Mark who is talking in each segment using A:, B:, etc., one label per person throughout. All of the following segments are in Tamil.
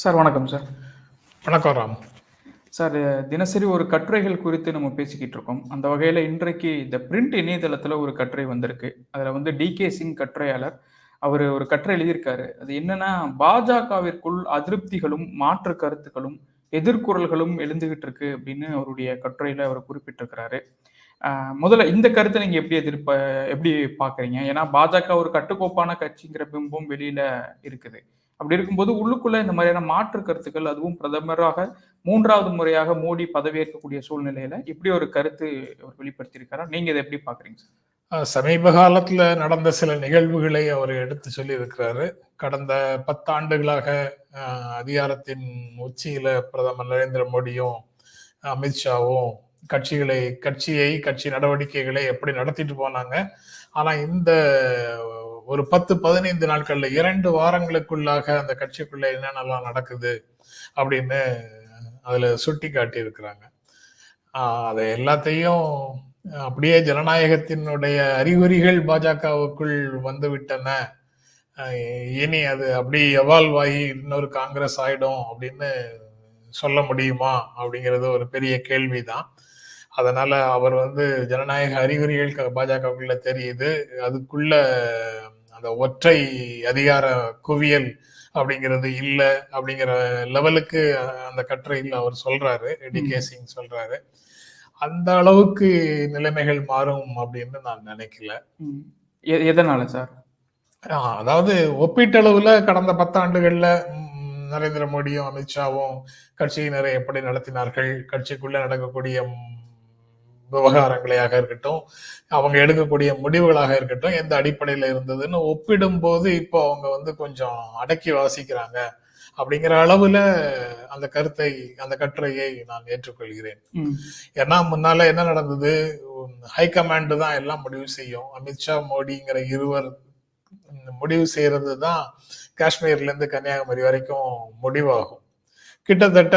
A: சார் வணக்கம் சார்.
B: வணக்கம் ராம்.
A: சார் தினசரி ஒரு கட்டுரைகள் குறித்து நம்ம பேசிக்கிட்டு இருக்கோம். அந்த வகையில் இன்றைக்கு இந்த பிரிண்ட் இணையதளத்தில் ஒரு கட்டுரை வந்திருக்கு. அதில் வந்து டி கே சிங் கட்டுரையாளர் அவர் ஒரு கட்டுரை எழுதியிருக்காரு. அது என்னன்னா பாஜகவிற்குள் அதிருப்திகளும் மாற்று கருத்துக்களும் எதிர்குரல்களும் எழுந்துகிட்டு இருக்கு அப்படின்னு அவருடைய கட்டுரையில அவர் குறிப்பிட்டிருக்கிறாரு. முதல்ல இந்த கருத்தை நீங்க எப்படி எதிர்ப்ப எப்படி பாக்குறீங்க ஏன்னா பாஜக ஒரு கட்டுக்கோப்பான கட்சிங்கிற பிம்பம் வெளியில இருக்குது. அப்படி இருக்கும்போது உள்ளுக்குள்ள இந்த மாதிரியான மாற்று கருத்துக்கள் அதுவும் பிரதமராக மூன்றாவது முறையாக மோடி பதவியேற்கக்கூடிய சூழ்நிலையில இப்படி ஒரு கருத்து அவர் வெளிப்படுத்தியிருக்காரா? நீங்க இதை எப்படி பாக்குறீங்க சார்?
B: சமீப காலத்துல நடந்த சில நிகழ்வுகளை அவர் எடுத்து சொல்லி இருக்கிறாரு கடந்த பத்தாண்டுகளாக அதிகாரத்தின் உச்சியில பிரதமர் நரேந்திர மோடியும் அமித்ஷாவும் கட்சிகளை கட்சியை கட்சி நடவடிக்கைகளை எப்படி நடத்திட்டு போனாங்க. ஆனா இந்த ஒரு பத்து பதினைந்து நாட்கள்ல இரண்டு வாரங்களுக்குள்ளாக அந்த கட்சிக்குள்ள என்னென்னலாம் நடக்குது அப்படின்னு அதுல சுட்டி காட்டி இருக்கிறாங்க அதை எல்லாத்தையும் அப்படியே ஜனநாயகத்தினுடைய அறிகுறிகள் பாஜகவுக்குள் வந்துவிட்டன. இனி அது அப்படி எவால்வ் ஆகி இன்னொரு காங்கிரஸ் ஆயிடும் அப்படின்னு சொல்ல முடியுமா அப்படிங்கிறது ஒரு பெரிய கேள்விதான். அதனால அவர் வந்து ஜனநாயக அறிகுறிகள் க- பாஜகவுக்குள்ள தெரியுது. அதுக்குள்ள அந்த ஒற்றை அதிகார குவியல் அப்படிங்கிறது இல்ல அப்படிங்கிற லெவலுக்கு அந்த கட்டுரையில் அவர் சொல்றாரு. டி கே சிங் சொல்றாரு. அந்த அளவுக்கு நிலைமைகள் மாறும் அப்படின்னு நான் நினைக்கல.
A: எதனால சார்?
B: அதாவது ஒப்பீட்டளவுல கடந்த பத்தாண்டுகள்ல நரேந்திர மோடியும் அமித்ஷாவும் கட்சியினரை எப்படி நடத்தினார்கள் கட்சிக்குள்ள நடக்கக்கூடிய விவகாரங்களையாக இருக்கட்டும் அவங்க எடுக்கக்கூடிய முடிவுகளாக இருக்கட்டும் எந்த அடிப்படையில இருந்ததுன்னு ஒப்பிடும்போது இப்போ அவங்க வந்து கொஞ்சம் அடக்கி வாசிக்கிறாங்க. அப்படிங்கிற அளவுல அந்த கருத்தை அந்த கட்டுரையை நான் ஏற்றுக்கொள்கிறேன். ஏன்னா முன்னால என்ன நடந்தது? ஹைகமாண்ட் தான் எல்லாம் முடிவு செய்யும். அமித்ஷா மோடிங்கிற இருவர் முடிவு செய்யறது தான் காஷ்மீர்ல இருந்து கன்னியாகுமரி வரைக்கும் முடிவாகும். கிட்டத்தட்ட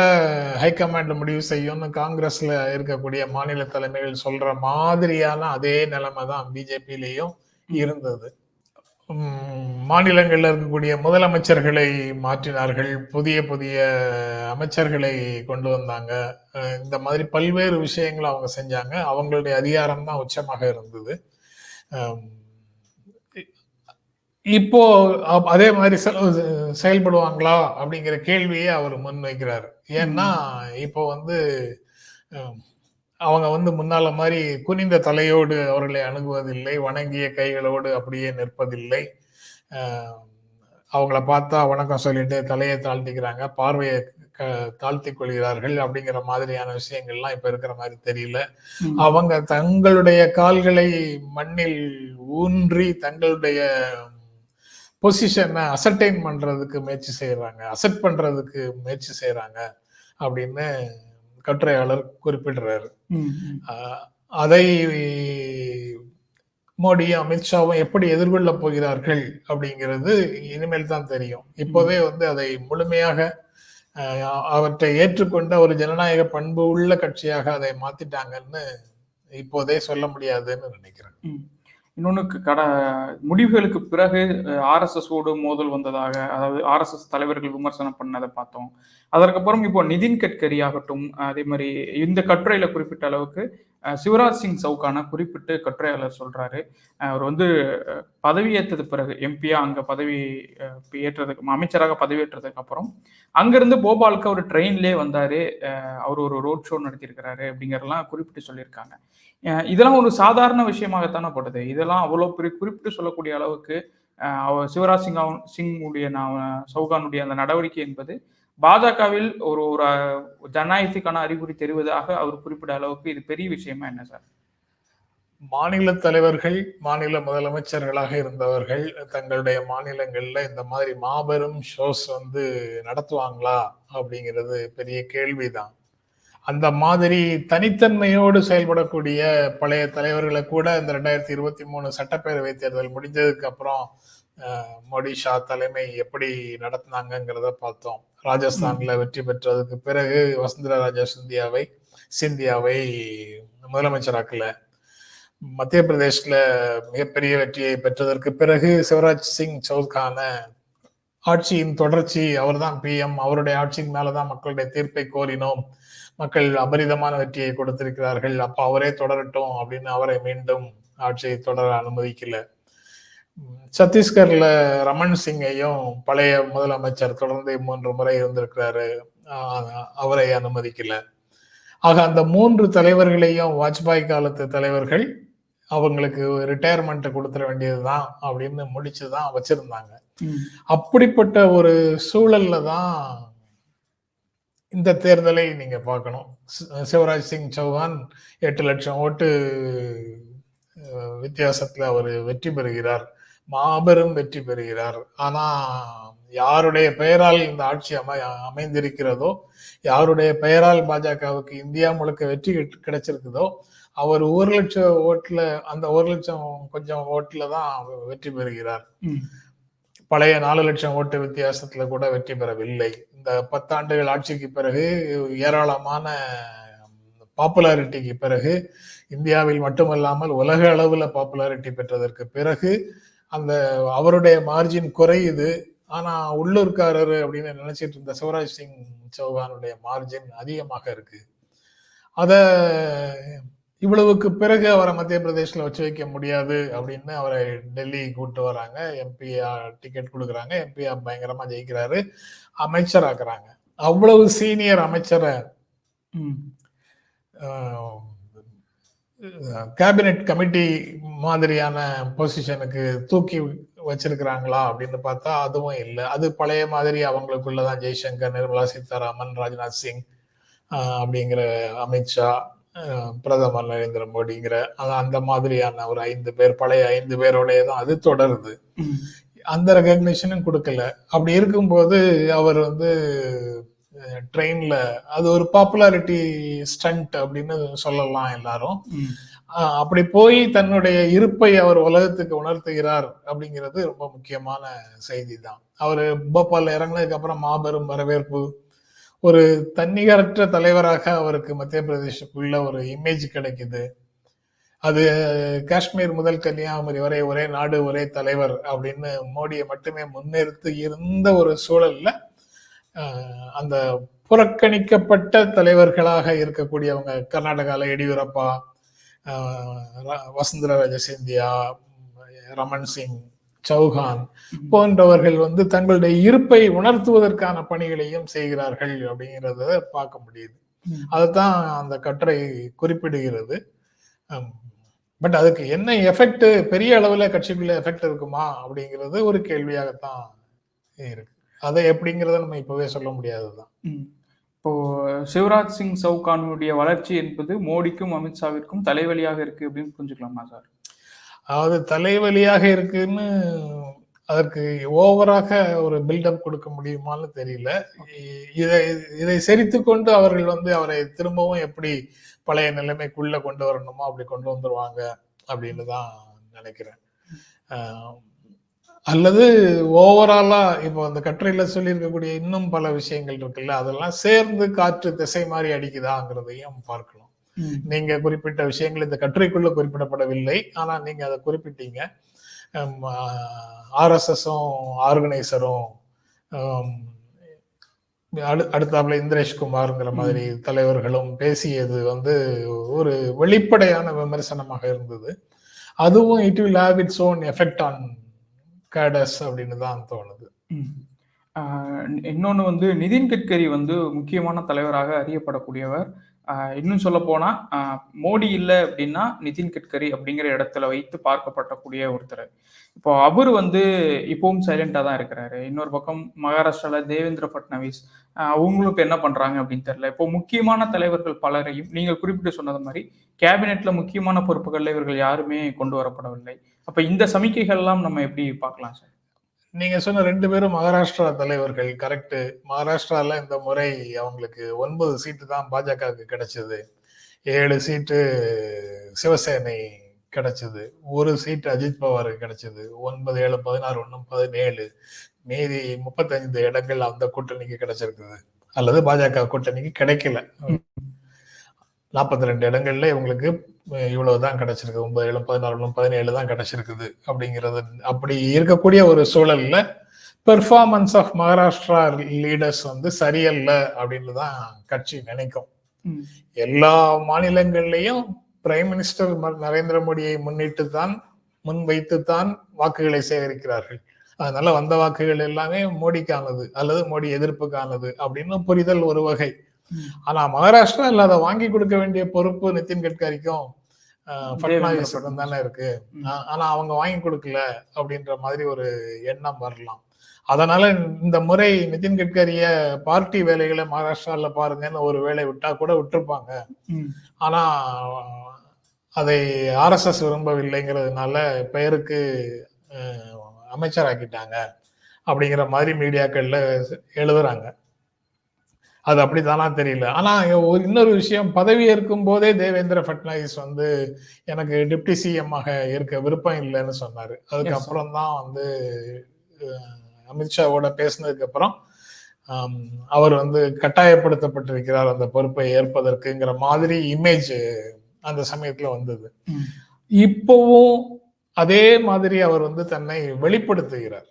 B: ஹைகமாண்ட் முடிவு செய்யும்னு காங்கிரஸ்ல இருக்கக்கூடிய மாநில தலைமைகள் சொல்ற மாதிரியான அதே நிலைமை தான் பிஜேபியிலையும் இருந்தது. மாநிலங்கள்ல இருக்கக்கூடிய முதலமைச்சர்களை மாற்றினார்கள் புதிய புதிய அமைச்சர்களை கொண்டு வந்தாங்க. இந்த மாதிரி பல்வேறு விஷயங்களை அவங்க செஞ்சாங்க. அவங்களுடைய அதிகாரம் தான் உச்சமாக இருந்தது. இப்போ அதே மாதிரி செயல்படுவாங்களா அப்படிங்கிற கேள்வியை அவர் முன்வைக்கிறார். ஏன்னா இப்போ வந்து அவங்க வந்து முன்னால மாதிரி குனிந்த தலையோடு அவர்களை அணுகுவதில்லை வணங்கிய கைகளோடு அப்படியே நிற்பதில்லை. அவங்கள பார்த்தா வணக்கம் சொல்லிட்டு தலையை தாழ்த்திக்கிறாங்க பார்வையை க- தாழ்த்திக் கொள்கிறார்கள் அப்படிங்கிற மாதிரியான விஷயங்கள்லாம் இப்ப இருக்கிற மாதிரி தெரியல. அவங்க தங்களுடைய கால்களை மண்ணில் ஊன்றி தங்களுடைய பொசிஷனை அசர்டைன் பண்றதுக்கு முயற்சி செய்யறாங்க அசெட் பண்றதுக்கு முயற்சி செய்யறாங்க அப்படின்னு கட்டுரையாளர் குறிப்பிடுறாரு. அதை மோடியும் அமித்ஷாவும் எப்படி எதிர்கொள்ள போகிறார்கள் அப்படிங்கிறது இனிமேல் தான் தெரியும். இப்போதே வந்து அதை முழுமையாக அவற்றை ஏற்றுக்கொண்ட ஒரு ஜனநாயக பண்பு உள்ள கட்சியாக அதை மாத்திட்டாங்கன்னு இப்போதே சொல்ல முடியாதுன்னு நினைக்கிறேன்.
A: இன்னொன்று கட முடிவுகளுக்கு பிறகு ஆர்எஸ்எஸோடு மோதல் வந்ததாக அதாவது ஆர்எஸ்எஸ் தலைவர்கள் விமர்சனம் பண்ணதை பார்த்தோம். அதற்கப்புறம் இப்போ நிதின் கட்கரி ஆகட்டும் அதே மாதிரி இந்த கட்டுரையில குறிப்பிட்ட அளவுக்கு சிவராஜ் சிங் சவுகான குறிப்பிட்டு கட்டுரையாளர் சொல்றாரு. அவர் வந்து பதவி பதவியேற்றது பிறகு எம்பியா அங்க பதவி ஏற்றதுக்கு அமைச்சராக பதவியேற்றதுக்கு அப்புறம் அங்கிருந்து போபாலுக்கு அவர் ட்ரெயின்லேயே வந்தாரு. அவர் ஒரு ரோட் ஷோ நடத்தியிருக்கிறாரு அப்படிங்கிறலாம் குறிப்பிட்டு சொல்லியிருக்காங்க. இதெல்லாம் ஒரு சாதாரண விஷயமாகத்தானே படுது இதெல்லாம் அவ்வளோ பெரிய குறிப்பிட்டு சொல்லக்கூடிய அளவுக்கு அவர் சிவராஜ் சிங் சிங்குடைய நான் சௌகானுடைய அந்த நடவடிக்கை என்பது பாஜகவில் ஒரு ஒரு ஜனநாயகத்துக்கான அறிகுறி தெரிவதாக அவர் குறிப்பிட அளவுக்கு இது பெரிய விஷயமா என்ன சார்?
B: மாநில தலைவர்கள் மாநில முதலமைச்சர்களாக இருந்தவர்கள் தங்களுடைய மாநிலங்கள்ல இந்த மாதிரி மாபெரும் ஷோஸ் வந்து நடத்துவாங்களா அப்படிங்கிறது பெரிய கேள்விதான். அந்த மாதிரி தனித்தன்மையோடு செயல்படக்கூடிய பழைய தலைவர்களை கூட இந்த ரெண்டாயிரத்தி இருபத்தி மூணு சட்டப்பேரவை தேர்தல் முடிஞ்சதுக்கு அப்புறம் மோடி ஷா தலைமை எப்படி நடத்தினாங்கங்கிறத பார்த்தோம். ராஜஸ்தான்ல வெற்றி பெற்றதுக்கு பிறகு வசுந்தரா ராஜா சிந்தியாவை சிந்தியாவை முதலமைச்சராக்கல. மத்திய பிரதேஷ்ல மிகப்பெரிய வெற்றியை பெற்றதற்கு பிறகு சிவராஜ் சிங் சௌகான ஆட்சியின் தொடர்ச்சி அவர்தான் பிஎம் அவருடைய ஆட்சியின் மேலதான் மக்களுடைய தீர்ப்பை கோரினோம். மக்கள் அபரிதமான வெற்றியை கொடுத்திருக்கிறார்கள். அப்ப அவரே தொடரட்டும் அப்படின்னு அவரை மீண்டும் ஆட்சியை தொடர அனுமதிக்கல. சத்தீஸ்கர்ல ரமன் சிங்கையும் பழைய முதலமைச்சர் தொடர்ந்து மூன்று முறை இருந்திருக்கிறாரு. அவரை அனுமதிக்கல. ஆக அந்த மூன்று தலைவர்களையும் வாஜ்பாய் காலத்து தலைவர்கள் அவங்களுக்கு ரிட்டையர்மெண்ட் கொடுத்துட வேண்டியதுதான் அப்படின்னு முடிச்சுதான் வச்சிருந்தாங்க. அப்படிப்பட்ட ஒரு சூழல்ல தான் இந்த தேர்தலை நீங்க பார்க்கணும். சிவராஜ் சிங் சௌஹான் எட்டு லட்சம் ஓட்டு வித்தியாசத்துல அவர் வெற்றி பெறுகிறார். மாபெரும் வெற்றி பெறுகிறார். ஆனா யாருடைய பெயரால் இந்த ஆட்சி அமை அமைந்திருக்கிறதோ யாருடைய பெயரால் பாஜகவுக்கு இந்தியா முழுக்க வெற்றி கிடைச்சிருக்குதோ அவர் ஒரு லட்சம் ஓட்டுல அந்த ஒரு லட்சம் கொஞ்சம் ஓட்டுல தான் வெற்றி பெறுகிறார். பழைய நாலு லட்சம் ஓட்டு வித்தியாசத்துல கூட வெற்றி பெறவில்லை. இந்த பத்தாண்டுகள் ஆட்சிக்கு பிறகு ஏராளமான பாப்புலாரிட்டிக்கு பிறகு இந்தியாவில் மட்டுமல்லாமல் உலக அளவுல பாப்புலாரிட்டி பெற்றதற்கு பிறகு அந்த அவருடைய மார்ஜின் குறையுது. ஆனா உள்ளூர்காரர் அப்படின்னு நினைச்சிட்டு இருந்த சிவராஜ் சிங் சௌகானுடைய மார்ஜின் அதிகமாக இருக்கு. அத இவ்வளவுக்கு பிறகு அவரை மத்திய பிரதேசில் வச்சு வைக்க முடியாது அப்படின்னு அவரை டெல்லி கூட்டு வராங்க. எம்பியா டிக்கெட் கொடுக்குறாங்க. எம்பியா பயங்கரமா ஜெயிக்கிறாரு. அமைச்சர் ஆக்குறாங்க அவ்வளவு சீனியர் அமைச்சரை கேபினெட் கமிட்டி மாதிரியான பொசிஷனுக்கு தூக்கி வச்சிருக்கிறாங்களா அப்படின்னு பார்த்தா அதுவும் இல்லை. அது பழைய மாதிரி அவங்களுக்குள்ளதான் ஜெய்சங்கர் நிர்மலா சீதாராமன் ராஜ்நாத் சிங் அப்படிங்கிற அமித்ஷா பிரதமர் நரேந்திர மோடிங்கிற அந்த மாதிரியான ஒரு ஐந்து பேர் பழைய ஐந்து பேரோடய தான் அது தொடருது. அந்த ரெகக்னிஷனும் கொடுக்கல. அப்படி இருக்கும்போது அவர் வந்து ட்ரெயின்ல அது ஒரு பாப்புலாரிட்டி ஸ்டண்ட் அப்படின்னு சொல்லலாம் எல்லாரும். அப்படி போய் தன்னுடைய இருப்பை அவர் உலகத்துக்கு உணர்த்துகிறார் அப்படிங்கிறது ரொம்ப முக்கியமான செய்தி தான் அவர் போபால் இறங்கினதுக்கு அப்புறம் மாபெரும் வரவேற்பு ஒரு தன்னிகரற்ற தலைவராக அவருக்கு மத்திய பிரதேசத்துக்குள்ள ஒரு இமேஜ் கிடைக்குது. அது காஷ்மீர் முதல் கன்னியாகுமரி வரை ஒரே நாடு ஒரே தலைவர் அப்படின்னு மோடியை மட்டுமே முன்னிறுத்து இருந்த ஒரு சூழல்ல அந்த புறக்கணிக்கப்பட்ட தலைவர்களாக இருக்கக்கூடியவங்க கர்நாடகாவில் எடியூரப்பா ர- வசுந்தரா ராஜ சிந்தியா ரமன் சிங் சௌஹான் போன்றவர்கள் வந்து தங்களுடைய இருப்பை உணர்த்துவதற்கான பணிகளையும் செய்கிறார்கள் அப்படிங்கிறத பார்க்க முடியுது. அதுதான் அந்த கட்டுரை குறிப்பிடுகிறது. பட் அதுக்கு என்ன எஃபெக்ட் பெரிய அளவுல கட்சிக்குள்ள எஃபெக்ட் இருக்குமா அப்படிங்கிறது ஒரு கேள்வியாகத்தான் இருக்கு. அதை எப்படிங்கிறத நம்ம இப்பவே சொல்ல முடியாதுதான்.
A: இப்போ சிவராஜ் சிங் சவுகானுடைய வளர்ச்சி என்பது மோடிக்கும் அமித்ஷாவிற்கும் தலைவலியாக இருக்கு அப்படின்னு புரிஞ்சுக்கலாமா சார்?
B: அதாவது தலைவலியாக இருக்குன்னு அதற்கு ஓவராக ஒரு பில்டப் கொடுக்க முடியுமான்னு தெரியல. இதை இதை செரித்து கொண்டு அவர்கள் வந்து அவரை திரும்பவும் எப்படி பழைய நிலைமைக்குள்ள கொண்டு வரணுமோ அப்படி கொண்டு வந்துருவாங்க அப்படின்னு தான் நினைக்கிறேன். அல்லது ஓவராலா இப்போ அந்த கட்டுரையில சொல்லியிருக்கக்கூடிய இன்னும் பல விஷயங்கள் இருக்குல்ல அதெல்லாம் சேர்ந்து காற்று திசை மாறி அடிக்குதாங்கிறதையும் பார்க்கணும். நீங்க குறிப்பிட்ட விஷயங்கள் இந்த கட்டுரைக்குள்ள குறிப்பிடப்படவில்லை. ஆனா நீங்க அதை குறிப்பிட்டீங்க. ஆர்எஸ்எஸும் ஆர்கனைசரும் அடுத்தாப்புல இந்திரேஷ் குமார்ங்கிற மாதிரி தலைவர்களும் பேசியது வந்து ஒரு வெளிப்படையான விமர்சனமாக இருந்தது. அதுவும் it will have its own effect on cadres அப்படின்னு தான் தோணுது.
A: இன்னொன்னு வந்து நிதின் கட்கரி வந்து முக்கியமான தலைவராக அறியப்படக்கூடியவர். இன்னும் சொல்ல போனா மோடி இல்லை அப்படின்னா நிதின் கட்கரி அப்படிங்கிற இடத்துல வைத்து பார்க்கப்படக்கூடிய ஒருத்தர். இப்போ அவர் வந்து இப்பவும் சைலண்டாக தான் இருக்கிறாரு. இன்னொரு பக்கம் மகாராஷ்டிரால தேவேந்திர பட்னவிஸ் அவங்களுக்கு என்ன பண்றாங்க அப்படின்னு தெரியல. இப்போ முக்கியமான தலைவர்கள் பலரையும் நீங்கள் குறிப்பிட்டு சொன்னது மாதிரி கேபினெட்ல முக்கியமான பொறுப்புகளில் இவர்கள் யாருமே கொண்டு வரப்படவில்லை. அப்ப இந்த சமிக்கைகள்லாம் நம்ம எப்படி பார்க்கலாம் சார்
B: நீங்க சொன்ன ரெண்டு பேரும் மகாராஷ்டிரா தலைவர்கள் கரெக்ட் மகாராஷ்டிரால இந்த முறை அவங்களுக்கு ஒன்பது சீட்டு தான் பாஜகவுக்கு கிடைச்சது. ஏழு சீட்டு சிவசேனை கிடைச்சது. ஒரு சீட்டு அஜித் பவாருக்கு கிடைச்சது. ஒன்பது ஏழு பதினாறு ஒன்று பதினேழு. மீதி முப்பத்தைந்து இடங்கள் அந்த கூட்டணிக்கு கிடைச்சிருக்குது. அல்லது பாஜக கூட்டணிக்கு கிடைக்கல. நாற்பத்தி ரெண்டு இடங்கள்ல இவங்களுக்கு இவ்வளவுதான் கிடைச்சிருக்கு. ஒன்பது ஏழு பதினாறு ஒன்று பதினேழு தான் கிடைச்சிருக்குது அப்படிங்கிறது. அப்படி இருக்கக்கூடிய ஒரு சூழல்ல பெர்ஃபார்மன்ஸ் ஆஃப் மகாராஷ்டிரா லீடர்ஸ் வந்து சரியல்ல அப்படின்னு தான் கட்சி நினைக்கும். எல்லா மாநிலங்கள்லயும் பிரைம் மினிஸ்டர் நரேந்திர மோடியை முன்னிட்டு தான் முன்வைத்து தான் வாக்குகளை சேகரிக்கிறார்கள். அதனால வந்த வாக்குகள் எல்லாமே மோடிக்கானது அல்லது மோடி எதிர்ப்புக்கானது அப்படின்னு புரிதல் ஒரு வகை. ஆனா மகாராஷ்டிரா இல்ல அதை வாங்கி கொடுக்க வேண்டிய பொறுப்பு நிதின் கட்கரிக்கும் தானே இருக்கு. ஆனா அவங்க வாங்கி கொடுக்கல அப்படின்ற மாதிரி ஒரு எண்ணம் வரலாம். அதனால இந்த முறை நிதின் கட்கரிய பார்ட்டி வேலைகளை மகாராஷ்டிரால பாருங்கன்னு ஒரு வேலை விட்டா கூட விட்டுருப்பாங்க. ஆனா அதை ஆர்எஸ்எஸ் விரும்பவில்லைங்கிறதுனால பெயருக்கு அமைச்சராக்கிட்டாங்க அப்படிங்கிற மாதிரி மீடியாக்கள்ல எழுதுறாங்க. அது அப்படித்தானா தெரியல. ஆனா இன்னொரு விஷயம் பதவி ஏற்கும் போதே தேவேந்திர பட்னாவிஸ் வந்து எனக்கு டிப்டி சிஎம் ஆக இருக்க விருப்பம் இல்லைன்னு சொன்னாரு. அதுக்கப்புறம் தான் வந்து அமித்ஷாவோட பேசினதுக்கு அப்புறம் அவர் வந்து கட்டாயப்படுத்தப்பட்டிருக்கிறார் அந்த பொறுப்பை ஏற்பதற்குங்கிற மாதிரி இமேஜ் அந்த சமயத்துல வந்தது. இப்போவும் அதே மாதிரி அவர் வந்து தன்னை வெளிப்படுத்துகிறார்.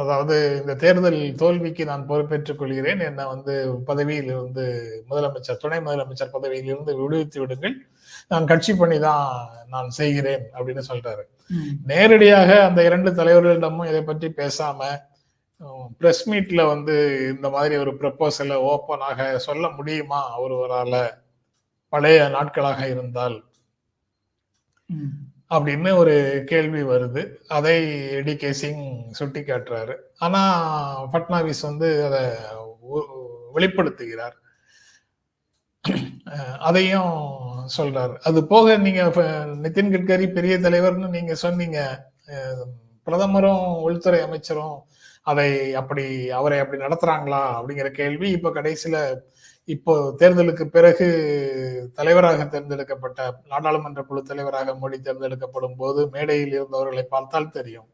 B: அதாவது இந்த தேர்தல் தோல்விக்கு நான் பொறுப்பேற்றுக் கொள்கிறேன் என்னை வந்து பதவியில் இருந்து முதலமைச்சர் துணை முதலமைச்சர் பதவியில் இருந்து விடுவித்து விடுங்கள். நான் கட்சி பணி தான் நான் செய்கிறேன் அப்படின்னு சொல்றாரு. நேரடியாக அந்த இரண்டு தலைவர்களிடமும் இதை பற்றி பேசாம பிரஸ் மீட்ல வந்து இந்த மாதிரி ஒரு ப்ரப்போசலை ஓப்பனாக சொல்ல முடியுமா ஒருவரால? பழைய நாட்களாக இருந்தால். அப்படின்னு ஒரு கேள்வி வருது. அதை டி கே சிங் சுட்டி காட்டுறாரு ஆனா பட்னாவிஸ் வந்து அதை வெளிப்படுத்துகிறார். அஹ் அதையும் சொல்றாரு. அது போக நீங்க நிதின் கட்கரி பெரிய தலைவர்னு நீங்க சொன்னீங்க. அஹ் பிரதமரும் உள்துறை அமைச்சரும் அதை அப்படி அவரை அப்படி நடத்துறாங்களா அப்படிங்கிற கேள்வி இப்ப கடைசியில இப்போ தேர்தலுக்கு பிறகு தலைவராக தேர்ந்தெடுக்கப்பட்ட நாடாளுமன்ற குழு தலைவராக மோடி தேர்ந்தெடுக்கப்படும் போது மேடையில் இருந்தவர்களை பார்த்தால் தெரியும்.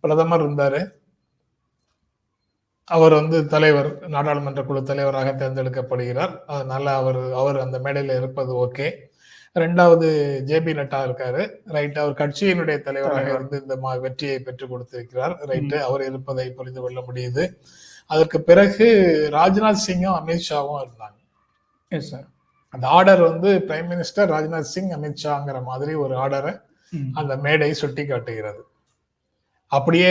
B: பிரதமர் இருந்தாரு. அவர் வந்து தலைவர் நாடாளுமன்ற குழு தலைவராக தேர்ந்தெடுக்கப்படுகிறார். அதனால அவர் அவர் அந்த மேடையில இருப்பது ஓகே. ரெண்டாவது ஜேபி நட்டா இருக்காரு. ரைட் அவர் கட்சியினுடைய தலைவராக
A: தலைவர்.
B: இருந்து இந்த மா- வெற்றியை பெற்றுக் கொடுத்திருக்கிறார். ரைட்டு அவர் இருப்பதை புரிந்து கொள்ள முடியுது. அதற்கு பிறகு ராஜ்நாத் சிங்கும் அமித்ஷாவும் இருந்தாங்க.
A: எஸ் சார்
B: அந்த ஆர்டர் வந்து பிரைம் மினிஸ்டர் ராஜ்நாத் சிங் அமித்ஷாங்கிற மாதிரி ஒரு ஆர்டரை அந்த மேடை சுட்டி காட்டுகிறது. அப்படியே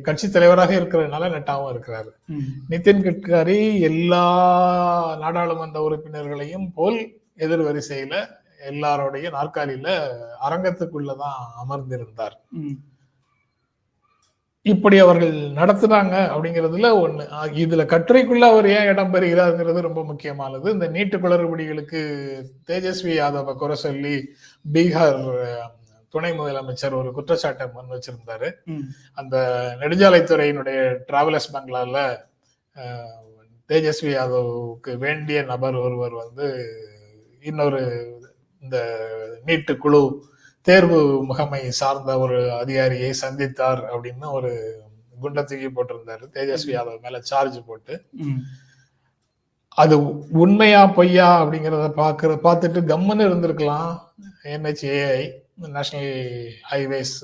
B: கட்சி தலைவராக இருக்கிறதுனால நட்டாவும் இருக்கிறாரு. நிதின் கட்கரி எல்லா நாடாளுமன்ற உறுப்பினர்களையும் போல் எதிர் வரிசையில எல்லாரோடைய நாற்காலியில அரங்கத்துக்குள்ளதான் அமர்ந்திருந்தார். இப்படி அவர்கள் நடத்துனாங்க அப்படிங்கிறதுல ஒண்ணு. அஹ் இதுல கட்டுரைக்குள்ள அவர் ஏன் இடம் பெறுகிறாருங்கிறது ரொம்ப முக்கியமானது. இந்த நீட்டு குளறுபடிகளுக்கு தேஜஸ்வி யாதவ குறை சொல்லி பீகார் துணை முதலமைச்சர் ஒரு குற்றச்சாட்டை முன் வச்சிருந்தாரு. அந்த நெடுஞ்சாலைத்துறையினுடைய டிராவலர்ஸ் பங்களால தேஜஸ்வி யாதவுக்கு வேண்டிய நபர் ஒருவர் வந்து இன்னொரு இந்த நீட்டு குழு தேர்வு முகமை சார்ந்த ஒரு அதிகாரியை சந்தித்தார் அப்படின்னு ஒரு குண்டை தூக்கி போட்டிருந்தாரு. தேஜஸ்வி யாதவ் மேல சார்ஜ் போட்டு. அது உண்மையா பொய்யா அப்படிங்கிறத பாக்குற பார்த்துட்டு கம்முன்னு இருந்திருக்கலாம். என்ஹெச்ஏஐ நேஷனல் ஹைவேஸ்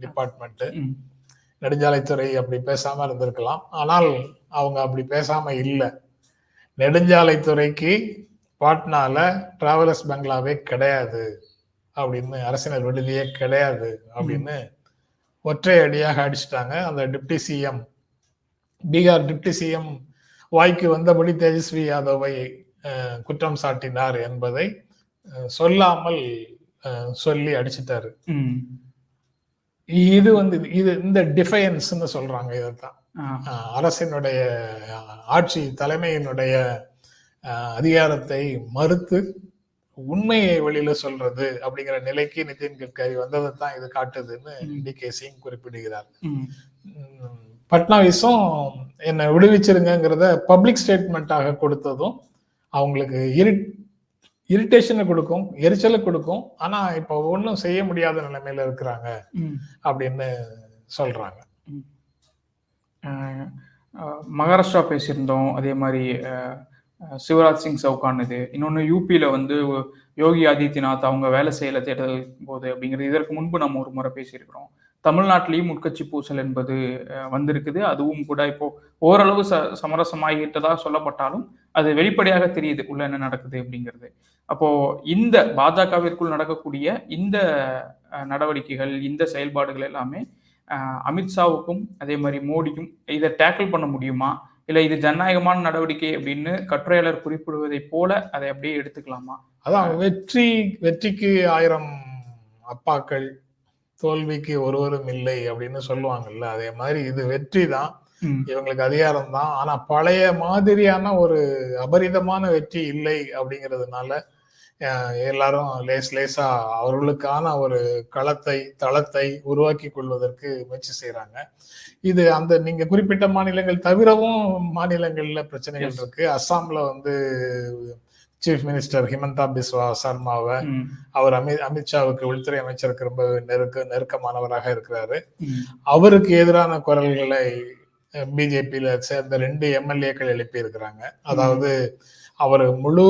B: டிபார்ட்மெண்ட் நெடுஞ்சாலைத்துறை அப்படி பேசாம இருந்திருக்கலாம். ஆனால் அவங்க அப்படி பேசாம இல்லை. நெடுஞ்சாலைத்துறைக்கு பாட்னால டிராவலர்ஸ் பங்களாவே கிடையாது. அப்படின்னு அரசினர் விடுதியே கிடையாது அப்படின்னு ஒற்றை அடியாக அடிச்சிட்டாங்க. அந்த deputy CM Bihar deputy CM வாய்க்கு வந்தபடி தேஜஸ்வி யாதவை குற்றம் சாட்டினார் என்பதை சொல்லாமல் சொல்லி அடிச்சிட்டாரு. இது வந்து இது இந்த டிஃபையன்ஸ்னு சொல்றாங்க இதைத்தான். அரசினுடைய ஆட்சி தலைமையினுடைய அதிகாரத்தை மறுத்து உண்மையை வெளியில சொல்றது அப்படிங்கிற நிலைக்கு நிதின் கட்கரி வந்ததை தான் இது காட்டுதுன்னு டி கே சிங் குறிப்பிடுகிறார். பட்னாவிஸும் என்னை விடுவிச்சிருங்கிறத பப்ளிக் ஸ்டேட்மெண்ட்டாக கொடுத்ததும் அவங்களுக்கு இரி இரிட்டேஷனை கொடுக்கும் எரிச்சலை கொடுக்கும். ஆனா இப்போ ஒன்றும் செய்ய முடியாத நிலைமையில இருக்கிறாங்க. அப்படின்னு சொல்றாங்க.
A: மகாராஷ்டிரா பேசியிருந்தோம். அதே மாதிரி சிவராஜ் சிங் சவுகான் இது இன்னொன்று யூபியில் வந்து யோகி ஆதித்யநாத் அவங்க வேலை செய்யல தேர்தல் போது அப்படிங்கிறது. இதற்கு முன்பு நம்ம ஒரு முறை பேசியிருக்கிறோம். தமிழ்நாட்டிலையும் உட்கட்சி பூசல் என்பது வந்திருக்குது. அதுவும் கூட இப்போ ஓரளவு ச சமரசமாகிட்டதாக சொல்லப்பட்டாலும் அது வெளிப்படையாக தெரியுது உள்ள என்ன நடக்குது அப்படிங்கிறது. அப்போ இந்த பாஜகவிற்குள் நடக்கக்கூடிய இந்த நடவடிக்கைகள் இந்த செயல்பாடுகள் எல்லாமே அமித்ஷாவுக்கும் அதே மாதிரி மோடிக்கும் இதை டேக்கிள் பண்ண முடியுமா? இல்ல இது ஜனநாயகமான நடவடிக்கை அப்படின்னு கட்டுரையாளர் குறிப்பிடுவதை போல அதை அப்படியே எடுத்துக்கலாமா?
B: அதான் வெற்றி வெற்றிக்கு ஆயிரம் அப்பாக்கள் தோல்விக்கு ஒருவரும் இல்லை அப்படின்னு சொல்லுவாங்கல்ல அதே மாதிரி இது வெற்றி தான். இவங்களுக்கு அதிகாரம் தான். ஆனா பழைய மாதிரியான ஒரு அபரிதமான வெற்றி இல்லை அப்படிங்கிறதுனால எல்லாரும் லேஸ் லேசா அவர்களுக்கான ஒரு களத்தை தளத்தை உருவாக்கி கொள்வதற்கு முயற்சி செய்யறாங்க இது அந்த நீங்க குறிப்பிட்ட மாநிலங்கள் தவிரவும் மாநிலங்கள்ல பிரச்சனைகள். இருக்கு. அஸ்ஸாம்ல வந்து சீஃப் மினிஸ்டர் ஹிமந்தா பிஸ்வா சர்மாவை அவர் அமி அமித்ஷாவுக்கு உள்துறை அமைச்சருக்கு ரொம்ப நெருக்க நெருக்கமானவராக இருக்கிறாரு. அவருக்கு எதிரான குரல்களை பிஜேபியில சேர்ந்த ரெண்டு எம்எல்ஏக்கள் எழுப்பி இருக்கிறாங்க அதாவது அவர் முழு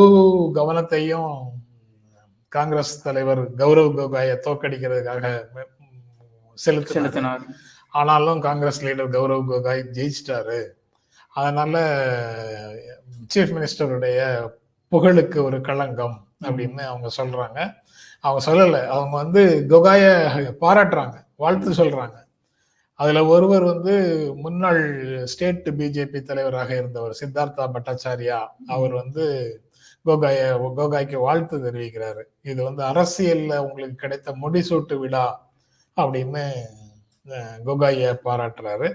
B: கவனத்தையும் காங்கிரஸ் தலைவர் கௌரவ் கோகாயை தோக்கடிக்கிறதுக்காக செலுத்தினார்.
A: செலுத்தினார்.
B: ஆனாலும் காங்கிரஸ் லீடர் கௌரவ் கோகாய் ஜெயிச்சிட்டாரு. அதனால சீஃப் மினிஸ்டருடைய புகழுக்கு ஒரு களங்கம் அப்படின்னு அவங்க சொல்றாங்க. அவங்க சொல்லல. அவங்க வந்து கோகாய பாராட்டுறாங்க வாழ்த்து சொல்றாங்க. அதுல ஒருவர் வந்து முன்னாள் ஸ்டேட் பிஜேபி தலைவராக இருந்தவர் சித்தார்த்தா பட்டாச்சாரியா அவர் வந்து கோகாய கோகாய்க்கு வாழ்த்து தெரிவிக்கிறாரு. இது வந்து அரசியல்ல உங்களுக்கு கிடைத்த முடிசூட்டு விழா அப்படின்னு கோகாய பாராட்டுறாரு.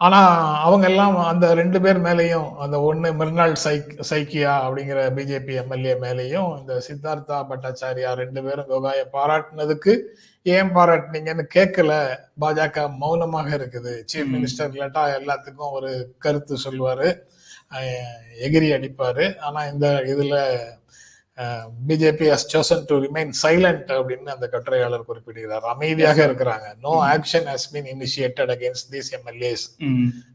B: ஆனா அவங்க எல்லாம் அந்த ரெண்டு பேர் மேலேயும் அந்த ஒண்ணு மிர்னால் சைக் சைக்கியா அப்படிங்கிற பிஜேபி எம்எல்ஏ மேலேயும் இந்த சித்தார்த்தா பட்டாச்சாரியா ரெண்டு பேரும் கோகாய பாராட்டினதுக்கு ஏன் பாராட்டுனீங்கன்னு கேட்கல. பாஜக மௌனமாக இருக்குது. சீஃப். மினிஸ்டர் இல்லாட்டா எல்லாத்துக்கும் ஒரு கருத்து சொல்லுவாரு. அஹ் எகிரி அடிப்பாரு. ஆனா இந்த இதுல BJP has chosen to remain silent அப்படின்னு அந்த கட்டுரையாளர் குறிப்பிடுகிறார். அமைதியாக இருக்கிறாங்க. No action has been initiated against these MLAs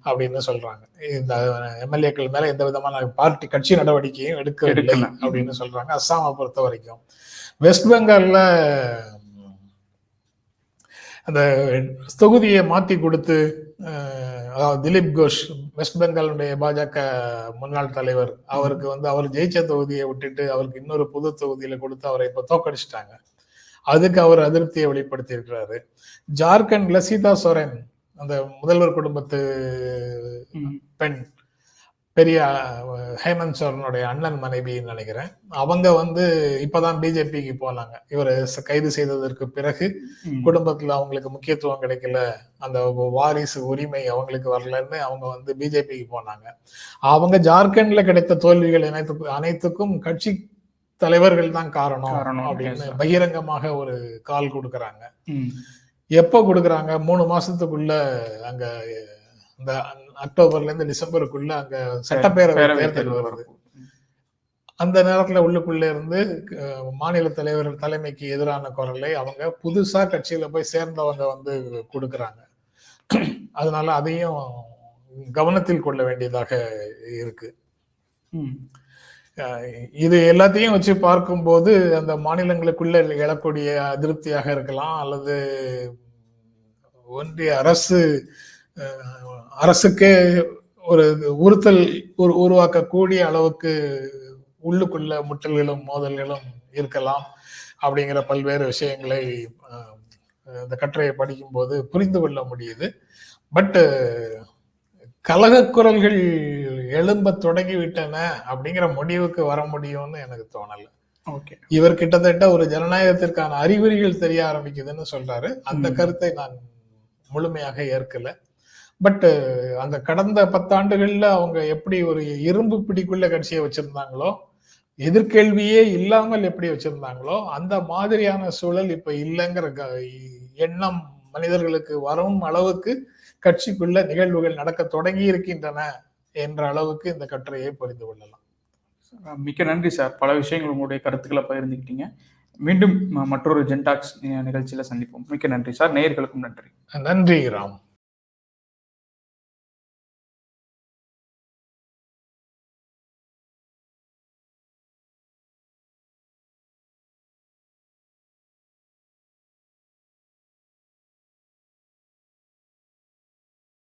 B: அப்படின்னு சொல்றாங்க. இந்த எம்எல்ஏக்கள் மேல எந்த விதமான பார்ட்டி கட்சி நடவடிக்கையும் எடுக்கவில்லை
A: எடுக்கல.
B: அப்படின்னு சொல்றாங்க. அஸ்ஸாமை பொறுத்த வரைக்கும். வெஸ்ட் பெங்கால்ல அந்த தொகுதியை மாத்தி கொடுத்து அதாவது திலீப் கோஷ் வெஸ்ட் பெங்காலுடைய பாஜக முன்னாள் தலைவர். அவருக்கு வந்து அவர் ஜெயிச்ச தொகுதியை விட்டுட்டு அவருக்கு இன்னொரு புது தொகுதியில கொடுத்து அவரை இப்ப தோக்கடிச்சிட்டாங்க அதுக்கு அவர் அதிருப்தியை வெளிப்படுத்தி இருக்கிறாரு ஜார்க்கண்ட்ல சீதா சோரன் அந்த முதல்வர் குடும்பத்து பெண் பெரிய ஹேமந்த் சோரனுடைய அண்ணன் மனைவின்னு நினைக்கிறேன். அவங்க வந்து இப்பதான் பிஜேபிக்கு போனாங்க. இவர் கைது செய்ததற்கு பிறகு. குடும்பத்துல அவங்களுக்கு முக்கியத்துவம் கிடைக்கல. அந்த வாரிசு உரிமை அவங்களுக்கு வரலன்னு அவங்க வந்து பிஜேபிக்கு போனாங்க. அவங்க ஜார்க்கண்ட்ல கிடைத்த தோல்விகள் அனைத்து அனைத்துக்கும் கட்சி தலைவர்கள் தான் காரணம் அப்படின்னு. பகிரங்கமாக ஒரு கால் கொடுக்கறாங்க. எப்போ கொடுக்குறாங்க? மூணு மாசத்துக்குள்ள அங்க இந்த அக்டோபர்ல இருந்து டிசம்பருக்குள்ள அங்க சட்டப்பேரவை தேர்தல் வருது. அந்த நேரத்துல உள்ளுக்குள்ள இருந்து மாநில தலைவர் தலைமைக்கு எதிரான குரலை அவங்க புதுசா கட்சியில போய் சேர்ந்தவங்க வந்து கொடுக்கறாங்க. அதனால அதையும் கவனத்தில் கொள்ள வேண்டியதாக இருக்கு. இது எல்லாத்தையும் வச்சு பார்க்கும்போது அந்த மாநிலங்களுக்குள்ள எழக்கூடிய அதிருப்தியாக இருக்கலாம் அல்லது ஒன்றிய அரசு அரசுக்கே ஒரு உறுத்தல் உரு உருவாக்கக்கூடிய அளவுக்கு உள்ளுக்குள்ள முட்டல்களும் மோதல்களும் இருக்கலாம் அப்படிங்கிற பல்வேறு விஷயங்களை இந்த கட்டுரையை படிக்கும்போது புரிந்து கொள்ள முடியுது. பட் கலகக் குரல்கள் எழும்ப தொடங்கிவிட்டன அப்படிங்கிற முடிவுக்கு வர முடியும்னு எனக்கு தோணல.
A: ஓகே
B: இவர் கிட்டத்தட்ட ஒரு ஜனநாயகத்திற்கான அறிகுறிகள் தெரிய ஆரம்பிக்குதுன்னு சொல்றாரு. அந்த. கருத்தை நான் முழுமையாக ஏற்கல. பட் அந்த கடந்த பத்தாண்டுகள்ல அவங்க எப்படி ஒரு இரும்பு பிடிக்குள்ள கட்சியை வச்சிருந்தாங்களோ எதிர்கேள்வியே இல்லாமல் எப்படி வச்சிருந்தாங்களோ அந்த மாதிரியான சூழல் இப்ப இல்லைங்கிற க- எண்ணம் மனிதர்களுக்கு வரும் அளவுக்கு கட்சிக்குள்ள நிகழ்வுகள் நடக்க தொடங்கி இருக்கின்றன என்ற அளவுக்கு இந்த கட்டுரையை புரிந்து கொள்ளலாம்.
A: மிக்க நன்றி சார். பல விஷயங்கள் உங்களுடைய கருத்துக்களை பகிர்ந்துக்கிட்டீங்க. மீண்டும் மற்றொரு ஜென்டாக்ஸ் நிகழ்ச்சியில சந்திப்போம். மிக்க நன்றி சார். நேயர்களுக்கும் நன்றி.
B: நன்றி ராம்.